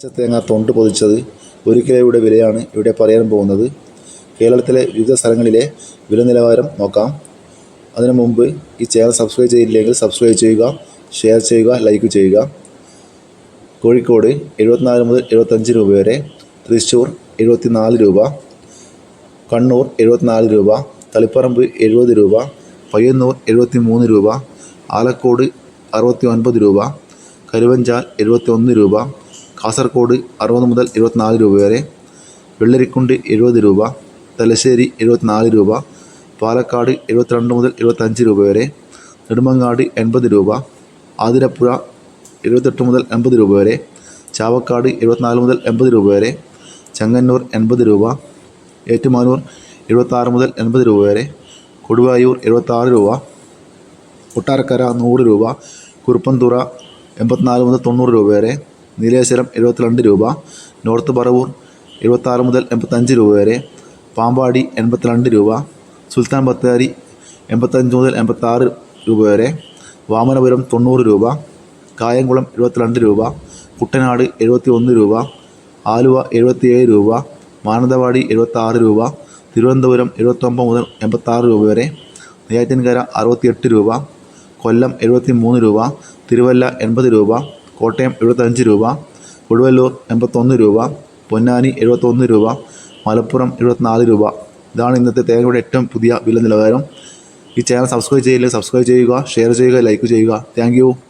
പച്ചത്തേങ്ങ തൊണ്ട് പൊതിച്ചത് ഒരു കിലോയുടെ വിലയാണ് ഇവിടെ പറയാൻ പോകുന്നത്. കേരളത്തിലെ വിവിധ സ്ഥലങ്ങളിലെ വില നിലവാരം നോക്കാം. അതിനു മുമ്പ് ഈ ചാനൽ സബ്സ്ക്രൈബ് ചെയ്തില്ലെങ്കിൽ സബ്സ്ക്രൈബ് ചെയ്യുക ഷെയർ ചെയ്യുക ലൈക്ക് ചെയ്യുക. കോഴിക്കോട് എഴുപത്തിനാല് മുതൽ എഴുപത്തഞ്ച് രൂപ വരെ തൃശ്ശൂർ എഴുപത്തിനാല് രൂപ കണ്ണൂർ എഴുപത്തിനാല് രൂപ തളിപ്പറമ്പ് എഴുപത് രൂപ പയ്യന്നൂർ എഴുപത്തി മൂന്ന് രൂപ ആലക്കോട് അറുപത്തി ഒൻപത് രൂപ കരുവഞ്ചാൽ എഴുപത്തി ഒന്ന് രൂപ കാസർഗോഡ് അറുപത് മുതൽ എഴുപത്തിനാല് രൂപ വരെ വെള്ളരിക്കുണ്ട് എഴുപത് രൂപ തലശ്ശേരി എഴുപത്തിനാല് രൂപ പാലക്കാട് എഴുപത്തിരണ്ട് മുതൽ എഴുപത്തഞ്ച് രൂപ വരെ നെടുമങ്ങാട് എൺപത് രൂപ ആതിരപ്പുഴ എഴുപത്തെട്ട് മുതൽ എൺപത് രൂപ വരെ ചാവക്കാട് എഴുപത്തിനാല് മുതൽ എൺപത് രൂപ വരെ ചങ്ങന്നൂർ എൺപത് രൂപ ഏറ്റുമാനൂർ എഴുപത്താറ് മുതൽ എൺപത് രൂപ വരെ കൊടുവായൂർ എഴുപത്താറ് രൂപ കൊട്ടാരക്കര നൂറ് രൂപ കുറുപ്പന്തുറ എൺപത്തിനാല് മുതൽ തൊണ്ണൂറ് രൂപ വരെ നീലേശ്വരം എഴുപത്തിരണ്ട് രൂപ നോർത്ത് പറവൂർ എഴുപത്താറ് മുതൽ എൺപത്തഞ്ച് രൂപ വരെ പാമ്പാടി എൺപത്തിരണ്ട് രൂപ സുൽത്താൻ ബത്തേരി എൺപത്തഞ്ച് മുതൽ എൺപത്താറ് രൂപ വരെ വാമനപുരം തൊണ്ണൂറ് രൂപ കായംകുളം എഴുപത്തിരണ്ട് രൂപ കുട്ടനാട് എഴുപത്തി ഒന്ന് രൂപ ആലുവ എഴുപത്തിയേഴ് രൂപ മാനന്തവാടി എഴുപത്താറ് രൂപ തിരുവനന്തപുരം എഴുപത്തൊമ്പത് മുതൽ എൺപത്താറ് രൂപ വരെ നെയ്യാറ്റിൻകര അറുപത്തിയെട്ട് രൂപ കൊല്ലം എഴുപത്തി മൂന്ന് രൂപ തിരുവല്ല എൺപത് രൂപ കോട്ടയം എഴുപത്തഞ്ച് രൂപ കൊടുവല്ലൂർ എൺപത്തൊന്ന് രൂപ പൊന്നാനി എഴുപത്തൊന്ന് രൂപ മലപ്പുറം എഴുപത്തിനാല് രൂപ. ഇതാണ് ഇന്നത്തെ തേങ്ങയുടെ ഏറ്റവും പുതിയ വില നിലവാരം. ഈ ചാനൽ സബ്സ്ക്രൈബ് ചെയ്യില്ല സബ്സ്ക്രൈബ് ചെയ്യുക ഷെയർ ചെയ്യുക ലൈക്ക് ചെയ്യുക. താങ്ക്